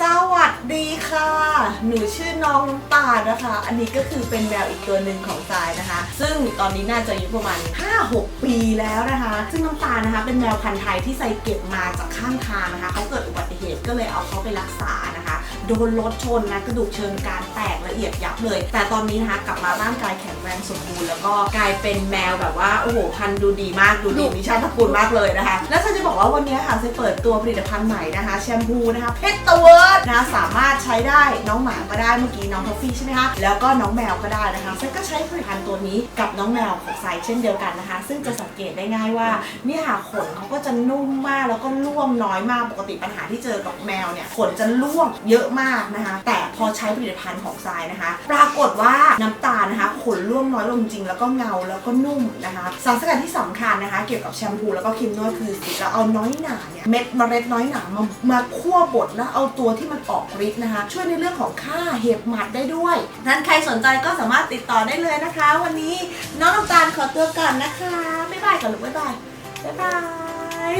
สวัสดีค่ะ หนูชื่อน้องน้ำตาลนะคะ อันนี้ก็คือเป็นแมวอีกตัวหนึ่งของทรายนะคะ ซึ่งตอนนี้น่าจะอายุประมาณ 5-6 ปีแล้วนะคะ ซึ่งน้ำตาลนะคะ เป็นแมวพันธุ์ไทยที่ใส่เก็บมาจากข้างทางนะคะ เขาเกิดอุบัติเหตุก็เลยเอาเขาไปรักษานะคะ โดนรถชนนะกระดูกเชิงกราร ละเอียดยับเลย แต่ตอนนี้นะคะกลับมาร่างกายแข็งแรงสมบูรณ์แล้วก็กลายเป็นแมวแบบว่าโอ้โหพันธุ์ดูดีมากดูดีมีชาติตระกูลมากเลยนะคะ แล้วฉันจะบอกว่าวันนี้ค่ะจะเปิดตัวผลิตภัณฑ์ใหม่นะคะแชมพูนะคะเพชรตะเวิร์ดนะคะสามารถใช้ได้น้องหมาก็ได้เมื่อกี้น้องทอฟฟี่ใช่ไหมคะแล้วก็น้องแมวก็ได้นะคะฉันก็ใช้ผลิตภัณฑ์ตัวนี้กับน้องแมวของไซเช่นเดียวกันนะคะ ซึ่งจะสังเกตได้ง่ายว่าเนี่ยค่ะขนเขาก็จะนุ่มมากแล้วก็ร่วงน้อยมากปกติปัญหาที่เจอกับแมวเนี่ยขนจะร่วงเยอะมากนะคะ แต่พอใช้ผลิตภัณฑ์ของทรายนะคะ ปรากฏว่าน้ำตาลนะคะขนร่วงน้อยลงจริงแล้วก็เงาแล้วก็นุ่มนะคะสารสกัดที่สำคัญนะคะ เกี่ยวกับแชมพูแล้วก็ครีมนวดคือเราเอาน้อยหนาเนี่ยเม็ดเมล็ดน้อยหนามามาคั่วบดแล้วเอาตัวที่มันออกฤทธิ์นะคะ ช่วยในเรื่องของค่าเห็บหมัดได้ด้วยนั้นใครสนใจก็สามารถติดต่อได้เลยนะคะ วันนี้น้องน้ำตาลขอตัวก่อนนะคะบ๊ายบายก่อนลูกบ๊ายบายบ๊ายบาย